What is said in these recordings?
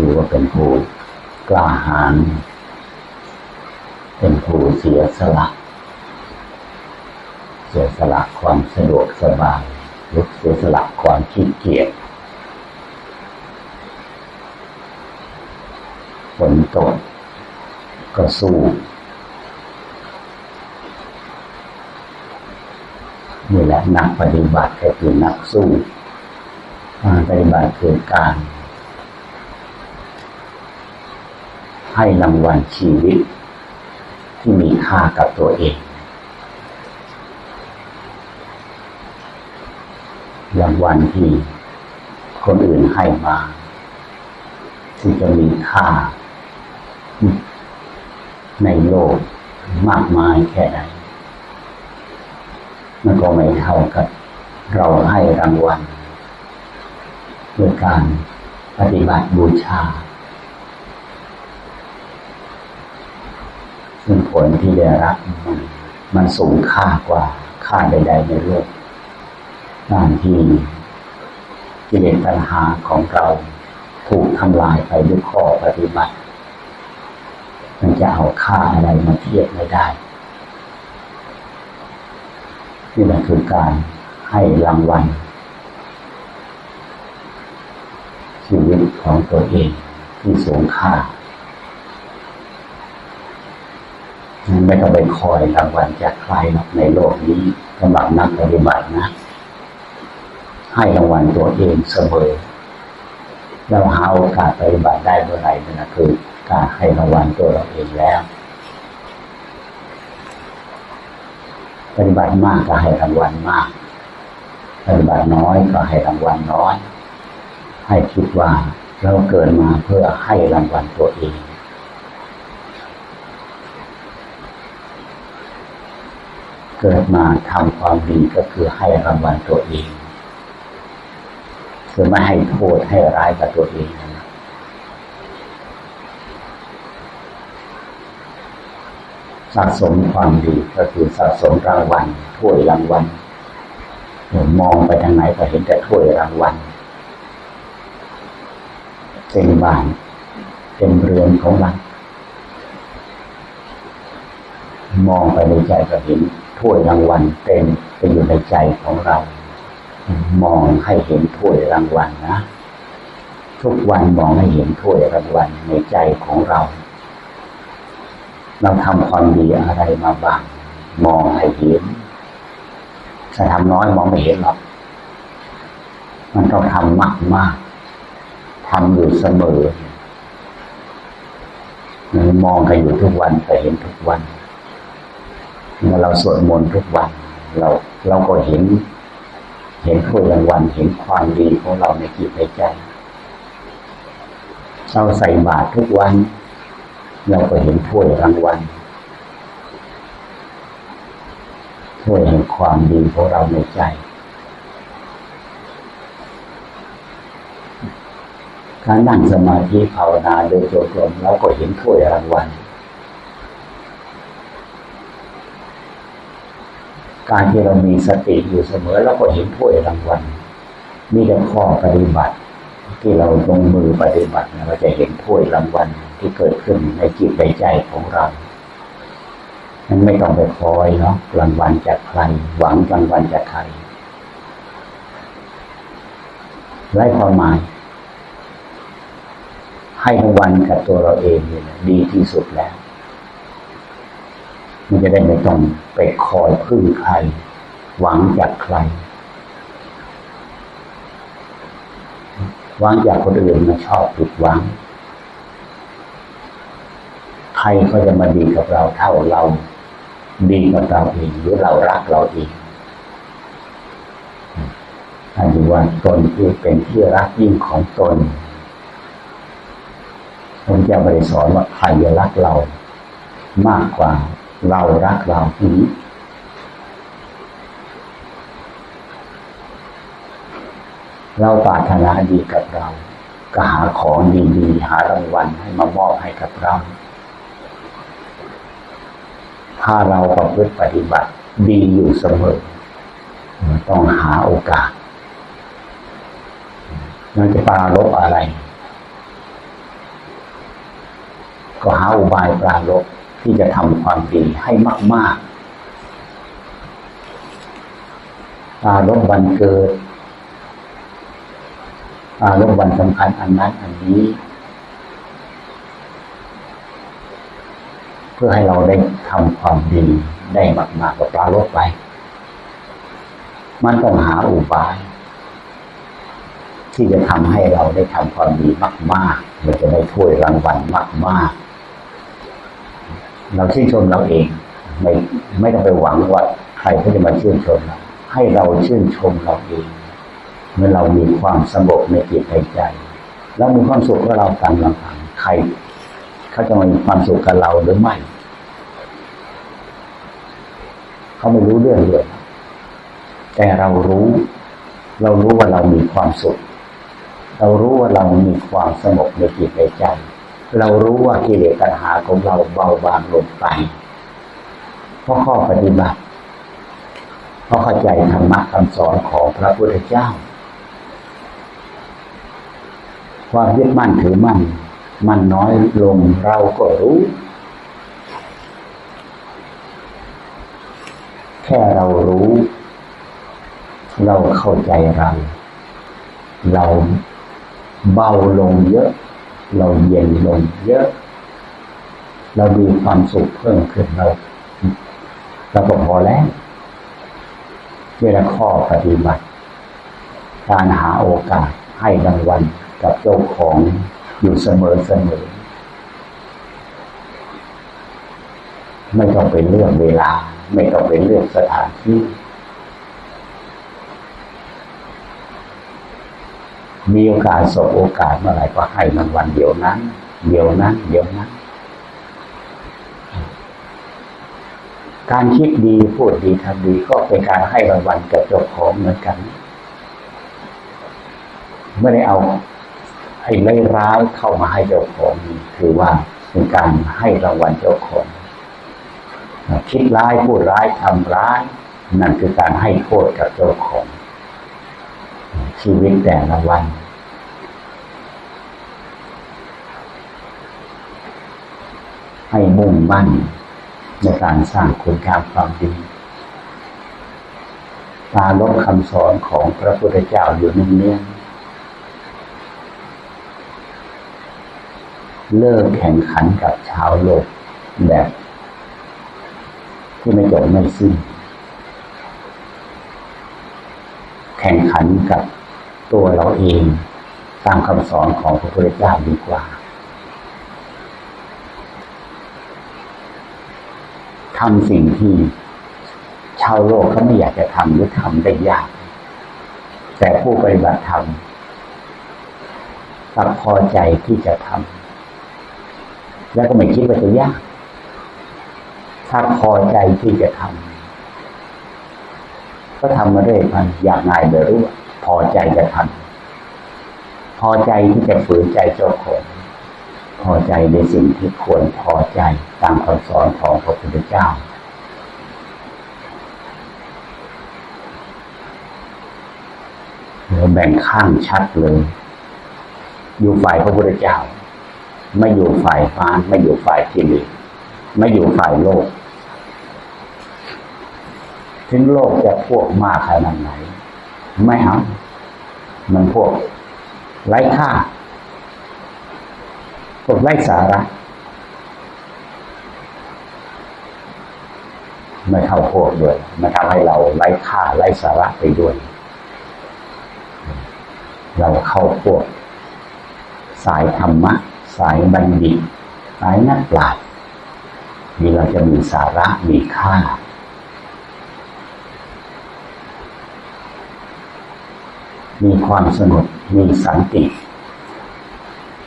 ถือว่าเป็นผู้กล้าหาญเป็นผู้เสียสละ เสียสละความสะดวกสบายหรือเสียสละความขี้เกียจฝนตกก็สู้นี่แหละนักปฏิบัติก็คือนักสู้การปฏิบัติคือการ ให้รางวัลชีวิต ที่มีค่ากับตัวเอง รางวัลที่คนอื่นให้มาที่จะมีค่า ในโลกมากมายแค่ไหนมันก็ไม่เท่ากับเราให้รางวัลด้วยการปฏิบัติบูชา ซึ่ง ผลที่ได้รับมันมันสูงค่ากว่าค่าใด ๆ ในโลกการที่กิเลสตัณหาของเราถูกทำลายไปด้วยข้อปฏิบัติ มันจะเอาค่าอะไรมาเทียบไม่ได้นี่แหละคือการให้รางวัลชีวิตของตัวเองที่สูงค่า ไม่ต้องไปคอยรางวัลจากใครหรอกในโลกนี้สำหรับนักปฏิบัตินะ ให้รางวัลตัวเองเสมอเราหาโอกาสปฏิบัติได้เมื่อไหร่นั่นคือการให้รางวัลตัวเราเองแล้ว ปฏิบัติมากก็ให้รางวัลมาก ปฏิบัติน้อยก็ให้รางวัลน้อย ให้คิดว่าเราเกิดมาเพื่อให้รางวัลตัวเอง เกิดมาทำความดีก็คือให้รางวัลตัวเอง คือไม่ให้โทษให้ร้ายกับตัวเองนะสะสมความดีก็คือสะสมรางวัลถ้วยรางวัลมองไปทางไหนก็เห็นแต่ถ้วยรางวัลเต็มบ้านเต็มเรือนของเรามองไปในใจก็เห็น ถ้วยรางวัลเต็มไปอยู่ในใจของเรา มองให้เห็นถ้วยรางวัลนะ ทุกวันมองให้เห็นถ้วยรางวัลในใจของเรา เราทำความดีอะไรมาบ้างมองให้เห็นถ้าทำน้อยมองไม่เห็นหรอก มันต้องทำมากมากทำอยู่เสมอมองกันอยู่ทุกวันไปเห็นทุกวัน เมื่อเราสวดมนต์ทุกวันเราเราก็เห็น เห็นถ้วยรางวัลเห็นความดีของเราในจิตในใจเราใส่บาตรทุกวัน เราก็เห็นถ้วยรางวัลถ้วยแห่งความดีของเราในใจ การนั่งสมาธิภาวนาโดยตัวกลมเราก็เห็นถ้วยรางวัล การที่เรามีสติอยู่เสมอเราก็เห็นถ้วยรางวัลมีแต่ข้อปฏิบัติ ที่เราลงมือปฏิบัติเราจะเห็นถ้วยรางวัลที่เกิดขึ้นในจิตในใจของเรานั้นไม่ต้องไปคอยเนาะรางวัลจากใคร หวังรางวัลจากใครไร้ความหมาย ให้รางวัลกับตัวเราเองเนี่ยดีที่สุดแล้ว มันจะได้ไม่ต้องไปคอยพึ่งใคร หวังจากใคร หวังจากคนอื่นมาชอบผิดหวัง ใครก็จะมาดีกับเราเท่าเรา ดีกับเราเองหรือเรารักเราเองอันนี้ว่าตนที่เป็นที่รักยิ่งของตนพระเจ้าบริสอนว่าใครจะรักเรามากกว่า เรารักเราทีเราปรารถนาดีกับเรา ก็หาของดีๆ หารางวัลให้มามอบให้กับเรา ถ้าเราประพฤติปฏิบัติดีอยู่เสมอ ต้องหาโอกาสเราจะปารบอะไร ก็หาอุบายปราลบ ที่จะทำความดีให้มากๆปราลบวันเกิดปราลบวันสำคัญอันนั้นอันนี้ เพื่อให้เราได้ทำความดีได้มากๆกับปราลบไป มันต้องหาอุบาย ที่จะทำให้เราได้ทำความดีมากๆเราจะได้ถ้วยรางวัลมาก ๆ เราชื่นชมเราเอง ไม่ไม่ต้องไปหวังว่าใครเขาจะมาชื่นชมเราให้เราชื่นชมเราเอง เมื่อเรามีความสงบในจิตในใจ แล้วมีความสุขกับเราตามลำพังใครเขาจะมีความสุขกับเราหรือไม่เขาไม่รู้เรื่องเลยแต่เรารู้ เรารู้ว่าเรามีความสุข เรารู้ว่าเรามีความสงบในจิตในใจ เรารู้ว่ากิเลสตัณหาของเราเบาบางลงไป เพราะข้อปฏิบัติ เพราะเข้าใจธรรมะคำสอนของพระพุทธเจ้า ความยึดมั่นถือมั่น มันน้อยลงเราก็รู้ แค่เรารู้ เราเข้าใจเรา เราเบาลงเยอะ เราเย็นลงเยอะ เรามีความสุขเพิ่มขึ้นเราเราก็พอแล้วเวลาข้อปฏิบัติ การหาโอกาสให้รางวัลกับเจ้าของอยู่เสมอเสมอไม่ต้องเป็นเรื่องเวลา ไม่ต้องเป็นเรื่องสถานที่ มีโอกาสสบโอกาสเมื่อไหร่ก็ให้รางวัลเดียวนั้น เดียวนั้น เดียวนั้น การคิดดีพูดดีทำดีก็เป็นการให้รางวัลกับเจ้าของเหมือนกัน ไม่ได้เอาไอ้ร้ายเข้ามาให้เจ้าของคือว่าเป็นการให้รางวัลเจ้าของ คิดร้ายพูดร้ายทำร้าย นั่นคือการให้โทษกับเจ้าของ ชีวิตแต่ละวัน ให้มุ่งมั่นในการสร้างคุณงามความดีตาลบคำสอนของพระพุทธเจ้าอยู่เนืองๆเลิกแข่งขันกับชาวโลกแบบ ที่ไม่จบไม่สิ้น แข่งขันกับ ตัวเราเองตามคำสอนของพระพุทธเจ้าดีกว่า ทำสิ่งที่ชาวโลกเขาไม่อยากจะทำหรือทำได้ยาก แต่ผู้ปฏิบัติธรรมตักพอใจที่จะทำแล้วก็ไม่คิดว่าจะยากถ้าพอใจที่จะทำก็ทำมาเรื่อยพันอยางง่ายเลยรู้ พอใจจะทำพอใจที่จะฝืนใจเจ้าของพอใจในสิ่งที่ควรพอใจตามคำสอนของพระพุทธเจ้า เราแบ่งข้างชัดเลย อยู่ฝ่ายพระพุทธเจ้า ไม่อยู่ฝ่ายฟ้าไม่อยู่ฝ่ายที่ดีไม่อยู่ฝ่ายโลก ถึงโลกจะพวกมากขนาดไหน ไม่เอามันพวกไร้ค่า พวกไร้สาระ ไม่เข้าพวกด้วยมันทำให้เราไร้ค่าไร้สาระไปด้วย เราเข้าพวก สายธรรมะ สายบัณฑิต สายนักปราชญ์นี่เราจะมีสาระมีค่า มีความสงบมีสันติ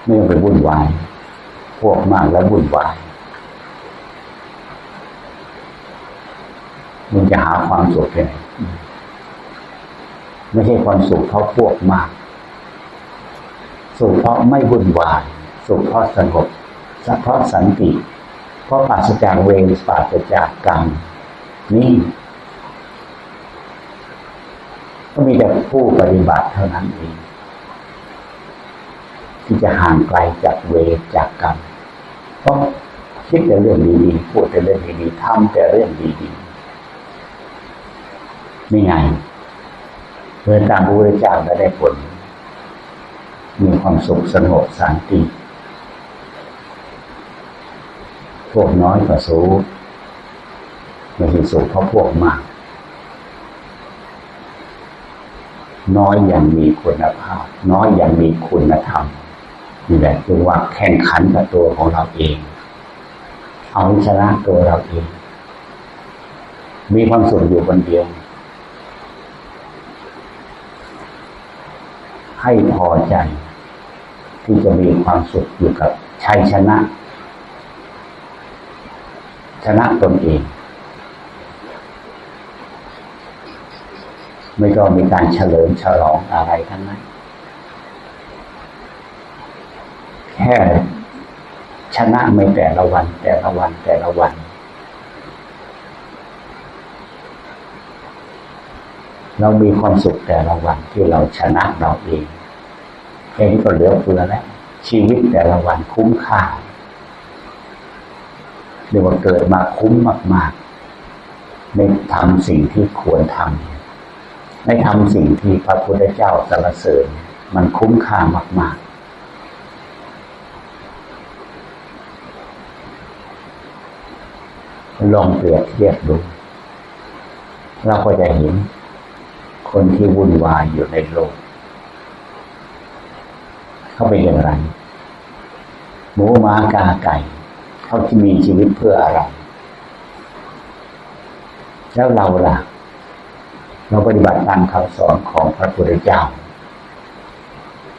ไม่ต้องไปวุ่นวาย พวกมากแล้ววุ่นวายมันจะหาความสุขที่ไหนไม่ใช่ความสุขเพราะพวกมาก สุขเพราะไม่วุ่นวาย สุขเพราะสงบเพราะสันติ เพราะปราศจากเวรปราศจากกรรมนี่ ก็มีแต่ผู้ปฏิบัติเท่านั้นเอง ที่จะห่างไกลจากเวรจากกรรมเพราะคิดแต่เรื่องดีๆพูดแต่เรื่องดีๆทำแต่เรื่องดีๆไม่ไงเมื่อตามพระพุทธเจ้าได้ผล มีความสุขสงบสันติพวกน้อยก็สูงไม่ใช่สูงเพราะพวกมาก น้อยอย่างมีคุณภาพ น้อยอย่างมีคุณธรรมนี่แหละคือว่าแข่งขันกับตัวของเราเอง เอาชนะตัวเราเอง มีความสุขอยู่คนเดียว ให้พอใจ ที่จะมีความสุขอยู่กับชัยชนะ ชนะตนเอง ไม่ต้องมีการเฉลิมฉลองอะไรทั้งนั้น แค่ชนะไม่แต่ละวัน แต่ละวันแต่ละวัน เรามีความสุขแต่ละวันที่เราชนะเราเองแค่นี้ก็เหลือเฟือแล้วชีวิตแต่ละวันคุ้มค่าเรียกว่าเกิดมาคุ้มมากๆได้ทำสิ่งที่ควรทำ ได้ทำสิ่งที่พระพุทธเจ้าสรรเสริญมันคุ้มค่ามาก ๆลองเปรียบเทียบดู เราก็จะเห็น คนที่วุ่นวายอยู่ในโลก เขาเป็นอย่างไร หมูม้ากาไก่ เขาที่มีชีวิตเพื่ออะไร แล้วเราล่ะ เราปฏิบัติตามคำสอนของพระพุทธเจ้า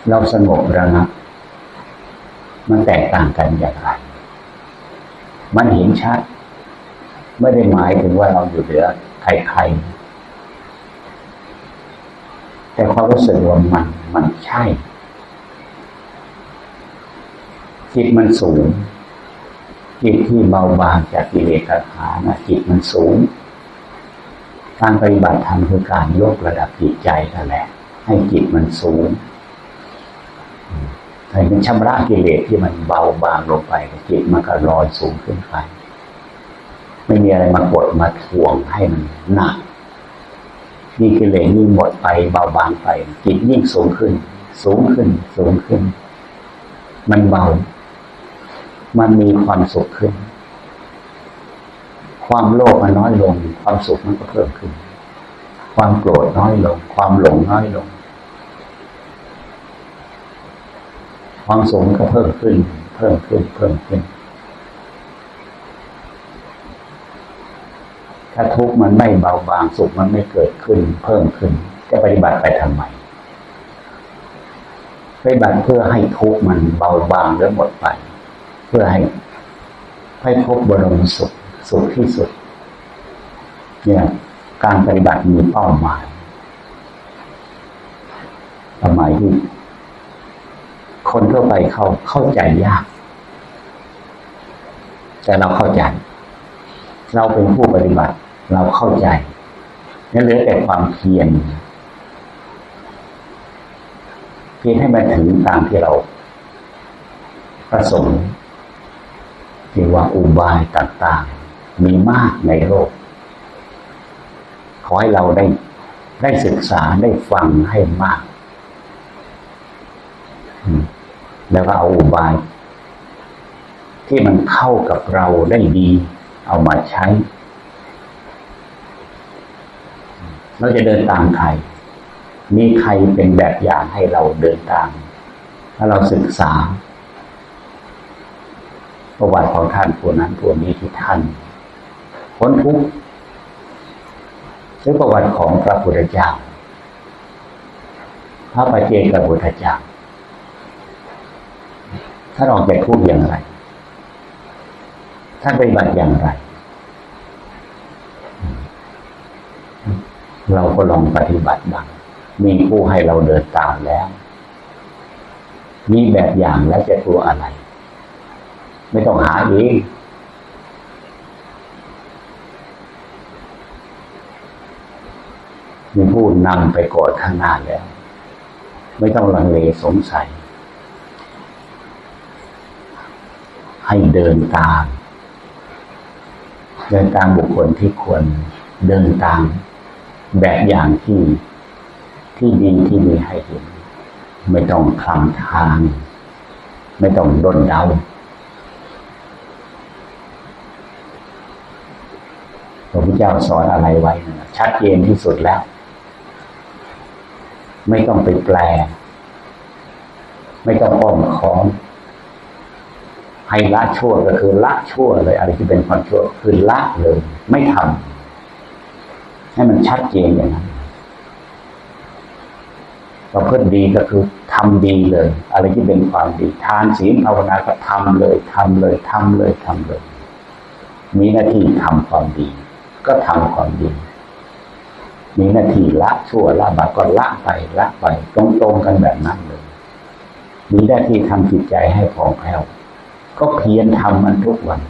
เราสงบระงับ มันแตกต่างกันอย่างไร มันเห็นชัด ไม่ได้หมายถึงว่าเราอยู่เหนือใครๆแต่ความรู้สึกว่ามันมันใช่ จิตมันสูง จิตที่เบาบางจากกิเลสตัณหานะจิตมันสูง การปฏิบัติธรรมคือการยกระดับจิตใจนั่นแหละ ให้จิตมันสูงให้มันชำระกิเลสที่มันเบาบางลงไปจิตมันก็ลอยสูงขึ้นไป ไม่มีอะไรมากดมาทวงให้มันหนักนี่กิเลสยิ่หมดไปเบาบางไป จิตยิ่งสูงขึ้น สูงขึ้น สูงขึ้น มันเบา มันมีความสุขขึ้น ความโลภมันน้อยลง ความสุขมันก็เพิ่มขึ้น ความโกรธน้อยลง ความหลงน้อยลง ความสงก็เพิ่มขึ้น เพิ่มขึ้น เพิ่มขึ้น ถ้าทุกข์มันไม่เบาบางสุขมันไม่เกิดขึ้น เพิ่มขึ้น จะปฏิบัติไปทำไมปฏิบัติเพื่อให้ทุกข์มันเบาบางและหมดไป เพื่อให้ให้พบบรมสุข สุขที่สุด เนี่ย การปฏิบัติมีเป้าหมายเป้าหมายที่คนทั่วไปเขาเข้าใจยาก แต่เราเข้าใจ เราเป็นผู้ปฏิบัติ เราเข้าใจนั่นเหลือแต่ความเพียรเพียรให้มันถึงตามที่เราประสงค์ที่ว่าอุบายต่าง ๆ มีมากในโลก ขอให้เราได้ได้ศึกษาได้ฟังให้มาก แล้วก็เอาอุบาย ที่มันเข้ากับเราได้ดี เอามาใช้ เราจะเดินตามใคร มีใครเป็นแบบอย่างให้เราเดินตาม ถ้าเราศึกษาประวัติของท่านผู้นั้นผู้นี้ที่ท่าน พ้นทุกข์หรือประวัติของพระพุทธเจ้า พระปเจกพุทธเจ้าท่านออกจากทุกข์อย่างไร ท่านปฏิบัติอย่างไร เราก็ลองปฏิบัติบ้างมีผู้ให้เราเดินตามแล้ว มีแบบอย่างแล้วจะกลัวอะไร ไม่ต้องหาเอง มีผู้นำไปก่อนข้างหน้าแล้ว ไม่ต้องลังเลสงสัย ให้เดินตาม เดินตามบุคคลที่ควรเดินตามแบบอย่างที่ที่ดีที่มีให้เห็น ไม่ต้องคลำทาง ไม่ต้องดนเดาพระพุทธเจ้าสอนอะไรไว้ ชัดเจนที่สุดแล้ว ไม่ต้องไปแปล ไม่ต้องอ้อมค้อมให้ละชั่วก็คือละชั่วเลย อะไรที่เป็นความชั่วคือละเลย ไม่ทำให้มันชัดเจนอย่างนั้นเราเพื่อดีก็คือทำดีเลย อะไรที่เป็นความดี ทานศีลภาวนาก็ทำเลยทำเลยทำเลยทำเลย มีหน้าที่ทำความดี ก็ทำความดี มีหน้าที่ละชั่วละบาปก็ละไปละไปตรงๆกันแบบนั้นเลย มีหน้าที่ทำจิตใจให้ผ่องแผ้ว ก็เพียรทำมันทุกวัน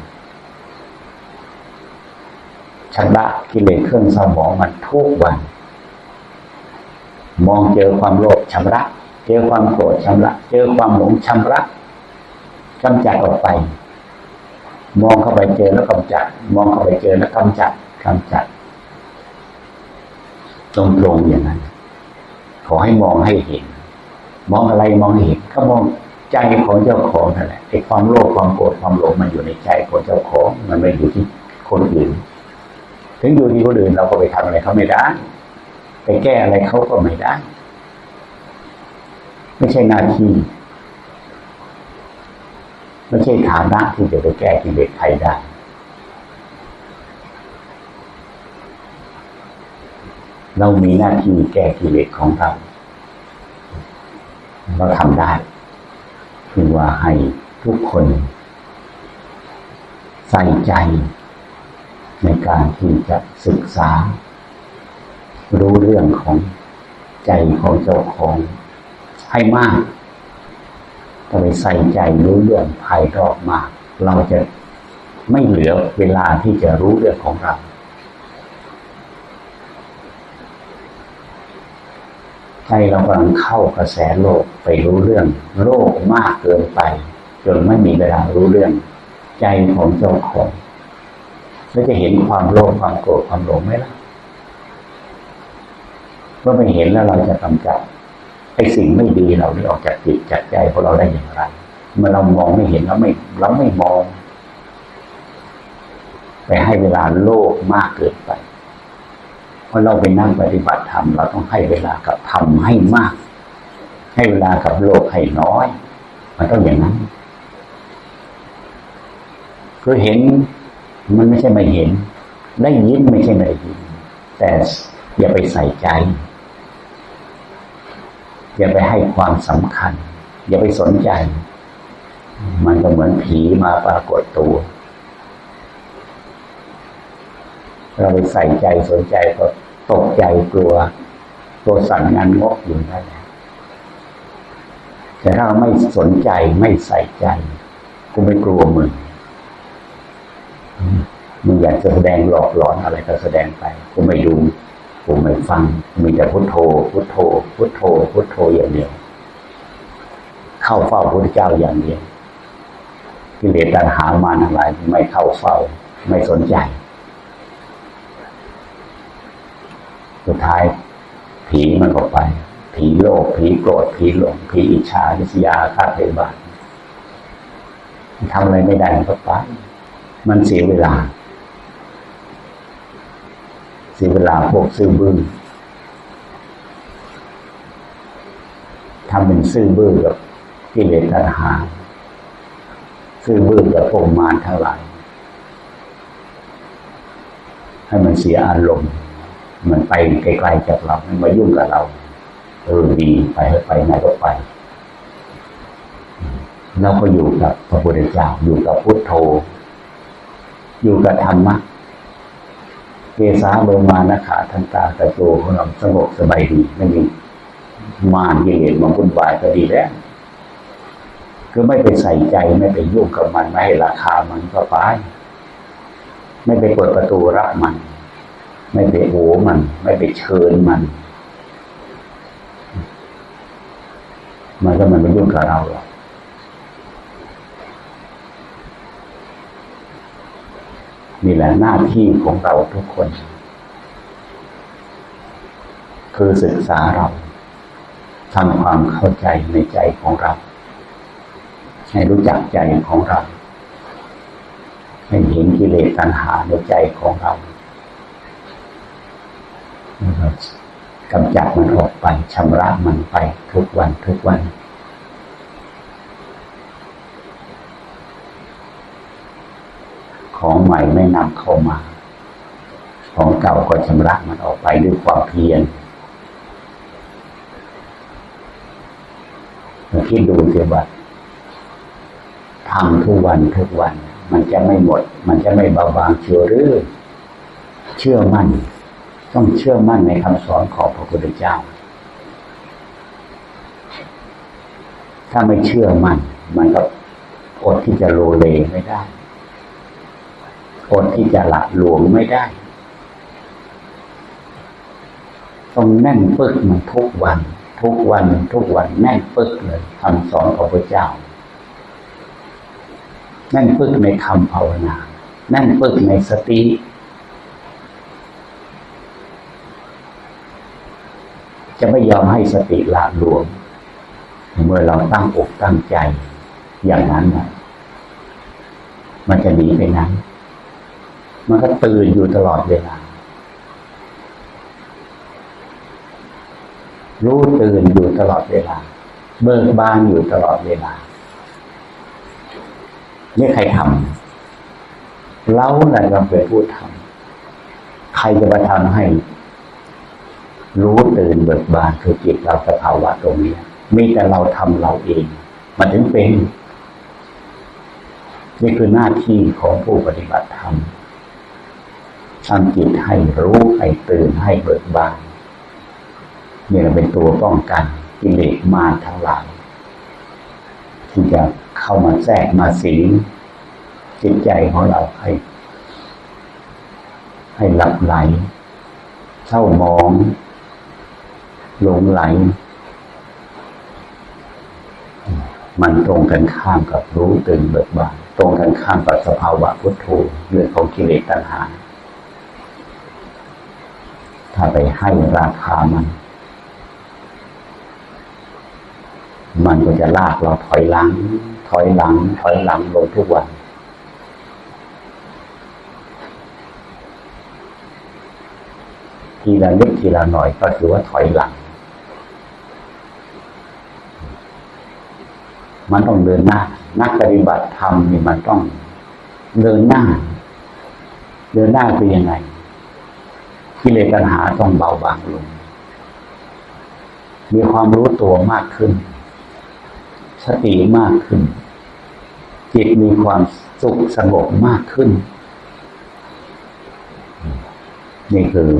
ชำระกิเลสเครื่องเศร้าหมองมันทุกวัน มองเจอความโลภชำระ เจอความโกรธชำระ เจอความหลงชำระกำจัดออกไป มองเข้าไปเจอแล้วกำจัด มองเข้าไปเจอแล้วกำจัดกำจัด ตรงตรงอย่างนั้น ขอให้มองให้เห็น มองอะไรมองให้เห็นก็มองใจของเจ้าของนั่นแหละไอ้ความโลภความโกรธความหลงมันอยู่ในใจของเจ้าของ มันไม่อยู่ที่คนอื่น ถึงอยู่ที่คนอื่นเราก็ไปทำอะไรเขาไม่ได้ไปแก้อะไรเขาก็ไม่ได้ ไม่ใช่หน้าที่ไม่ใช่ฐานะที่จะไปแก้กิเลสใครได้ เรามีหน้าที่แก้กิเลสของเราเราทำได้คือว่าให้ทุกคน ใส่ใจ ในการที่จะศึกษา รู้เรื่องของใจของเจ้าของให้มากถ้าไปใส่ใจรู้เรื่องภายรอบมาก เราจะไม่เหลือเวลาที่จะรู้เรื่องของเรา ใจเรากำลังเข้ากระแสโลกไปรู้เรื่อง โลกมากเกินไป จนไม่มีเวลารู้เรื่อง ใจของเจ้าของแล้วจะเห็นความโลภความโกรธความหลงไหมล่ะเมื่อไม่เห็นแล้วเราจะกำจัดไอ้สิ่งไม่ดีเรานี้ออกจากจิตจากใจของเราได้อย่างไร เมื่อเรามองไม่เห็นเราไม่เราไม่มอง ไปให้เวลาโลกมากเกินไป พอเราไปนั่งปฏิบัติธรรมเราต้องให้เวลากับธรรมให้มาก ให้เวลากับโลกให้น้อย มันต้องอย่างนั้นคือเห็นมันไม่ใช่ไม่เห็น ได้ยินไม่ใช่ไม่ได้ยิน แต่อย่าไปใส่ใจ อย่าไปให้ความสำคัญ อย่าไปสนใจ มันก็เหมือนผีมาปรากฏตัว เราไปใส่ใจสนใจก็ ตกใจกลัวตัวสั่นงานงกอยู่นั่นแหละแต่ถ้าเราไม่สนใจไม่ใส่ใจกูไม่กลัวมึงมึงอยากจะแสดงหลอกหลอนอะไรก็แสดงไปกูไม่ดูกูไม่ฟังมีแต่พุทโธ พุทโธ พุทโธ พุทโธอย่างเดียว เข้าเฝ้าพระพุทธเจ้าอย่างเดียวกิเลสตัณหามาทั้งหลายไม่เข้าเฝ้า ไม่สนใจ สุดท้าย ผีมันก็ไป ผีโลภผีโกรธผีหลงผีอิจฉาทิษยาฆาตเทบาททำอะไรไม่ได้มันก็ไป มันเสียเวลา เสียเวลาพวกซื่อบื้อทำเป็นซื่อบื้อกับกิเลสตัณหาซื่อบื้อกับพวกมารทั้งหลายให้มันเสียอารมณ์ มันไปไกลๆจากเราไม่มายุ่งกับเรา เออดีไปให้ไปไหนก็ไป เราก็อยู่กับพระพุทธเจ้าอยู่กับพุทโธ อยู่กับธรรมะเกสาเบมานะขาทันตาตะโจของเราสงบสบายดีไม่มีมารกิเลสมาวุ่นวายก็ดีแล้วคือไม่ไปใส่ใจไม่ไปยุ่งกับมันไม่ให้ราคามันก็ไปไม่ไปเปิดประตูรับมัน ไม่ไปโอ้มัน ไม่ไปเชิญมัน มันก็มันไม่ยุ่งกับเราหรอกนี่แหละหน้าที่ของเราทุกคน คือศึกษาเราทำความเข้าใจในใจของเรา ให้รู้จักใจของเรา ให้เห็นกิเลสตัณหาในใจของเรา กำจัดมันออกไปชำระมันไปทุกวันทุกวัน ของใหม่ไม่นำเข้ามา ของเก่าก็ชำระมันออกไปด้วยความเพียรคิดดูเสียบัดทำทุกวันทุกวัน มันจะไม่หมด มันจะไม่เบาบางเชื่อหรือเชื่อมั่น ต้องเชื่อมั่นในคำสอนของพระพุทธเจ้า ถ้าไม่เชื่อมั่น มันก็อดที่จะโลเลไม่ได้ อดที่จะหละหลวงไม่ได้ ต้องแน่นปึกมันทุกวัน ทุกวันทุกวันแน่นปึกเลยคำสอนของพระเจ้า แน่นปึกในคำภาวนา แน่นปึกในสติ จะไม่ยอมให้สติละหลวม เมื่อเราตั้งอกตั้งใจอย่างนั้นนะมันจะหนีไปนั้น มันก็ตื่นอยู่ตลอดเวลา รู้ตื่นอยู่ตลอดเวลา เบิกบานอยู่ตลอดเวลา นี่ใครทำเราแหละเราเป็นผู้ทำใครจะมาทำให้ รู้ตื่นเบิกบานคือจิตเราสภาวะตรงนี้มีแต่เราทำเราเอง มันถึงเป็น นี่คือหน้าที่ของผู้ปฏิบัติธรรมทำจิตให้รู้ให้ตื่นให้เบิกบานนี่เราเป็นตัวป้องกันกิเลสมาทั้งหลายที่จะเข้ามาแทรกมาสิงจิตใจของเราให้ ให้หลับไหลเศร้ามอง หลงไหล มันตรงกันข้ามกับรู้ตื่นเบิกบานตรงกันข้ามกับสภาวะพุทโธเรื่องของกิเลสตัณหา ถ้าไปให้ราคามัน มันก็จะลากเราถอยหลัง ถอยหลัง ถอยหลังลงทุกวันทีละนิดทีละหน่อยก็ถือว่าถอยหลัง มันต้องเดินหน้า นักปฏิบัติธรรมนี่มันต้องเดินหน้า เดินหน้าคือยังไงกิเลสปัญหาต้องเบาบางลง มีความรู้ตัวมากขึ้น สติมากขึ้น จิตมีความสุขสงบมากขึ้น นี่คือ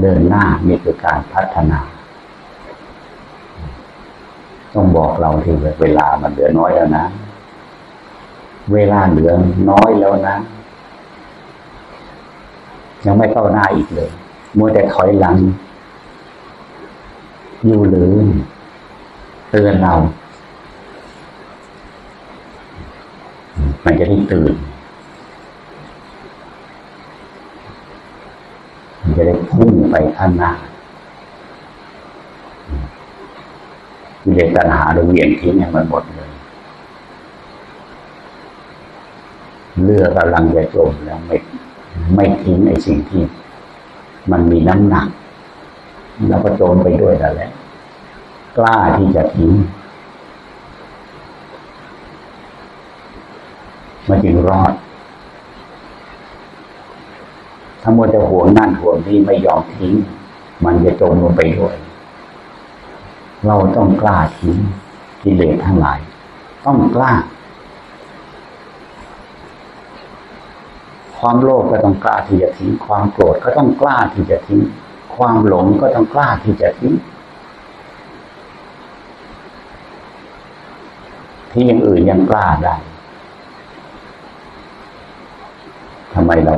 เดินหน้านี่คือการพัฒนา ต้องบอกเราทีเวลามันเหลือน้อยแล้วนะ เวลาเหลือน้อยแล้วนะ ยังไม่เข้าหน้าอีกเลยมัวแต่ถอยหลัง อยู่หรือเตือนเรา มันจะได้ตื่น มันจะได้พุ่งไปข้างหน้ากิเลสตัณหาเราเวียนทิ้งให้มันหมดเลยเลือกำลังจะจมแล้วไม่ไม่ทิ้งไอ้สิ่งที่มันมีน้ำหนัก แล้วก็จมไปด้วยแล้วแหละกล้าที่จะทิ้งมันจึงรอดถ้ามัวจะห่วงนั่นห่วงนี่ไม่ยอมทิ้ง มันจะจมลงไปด้วย เราต้องกล้าทิ้งกิเลสทั้งหลาย ต้องกล้า ความโลภก็ต้องกล้าที่จะทิ้ง ความโกรธก็ต้องกล้าที่จะทิ้ง ความหลงก็ต้องกล้าที่จะทิ้งที่อย่างอื่นยังกล้าได้ทำไมเรา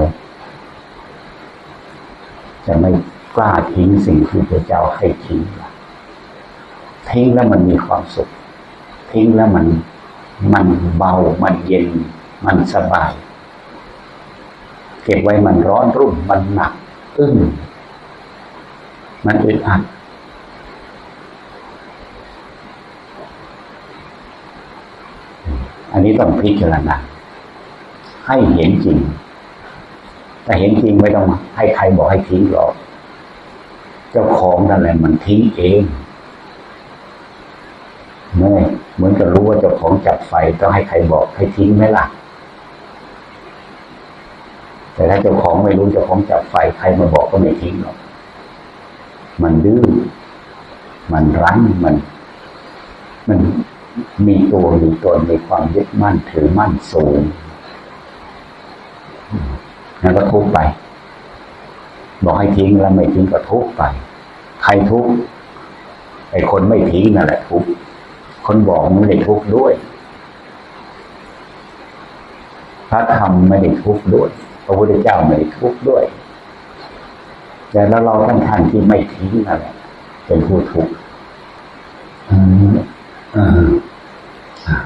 จะไม่กล้าทิ้งสิ่งที่พระเจ้าให้ทิ้ง ทิ้งแล้วมันมีความสุข ทิ้งแล้วมันมันเบา มันเย็น มันสบาย เก็บไว้มันร้อนรุ่ม มันหนักอึ้งมันอึดอัดอันนี้ต้องพิจารณาให้เห็นจริง แต่เห็นจริงไม่ต้องให้ใครบอกให้ทิ้งหรอก เจ้าของนั่นแหละมันทิ้งเอง เมื่อเหมือนกับรู้ว่าเจ้าของจับไฟต้องให้ใครบอกให้ทิ้งไหมล่ะ แต่ถ้าเจ้าของไม่รู้เจ้าของจับไฟใครมาบอกก็ไม่ทิ้งหรอกมันดื้อมันรั้นมัน มันมีตัวมีตนมีความยึดมั่นถือมั่นสูงนั่นก็ทุกไป บอกให้ทิ้งแล้วไม่ทิ้งก็ทุกไป ใครทุกไอคนไม่ทิ้งนั่นแหละทุก คนบอกไม่ได้ทุกข์ด้วย พระธรรมไม่ได้ทุกข์ด้วย พระพุทธเจ้าไม่ได้ทุกข์ด้วย แต่แล้วเราทั้งท่านที่ไม่ทิ้งนั่นแหละเป็นผู้ทุกข์อืมอืมอ่า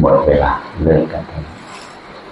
หมดเวลาเลิกกัน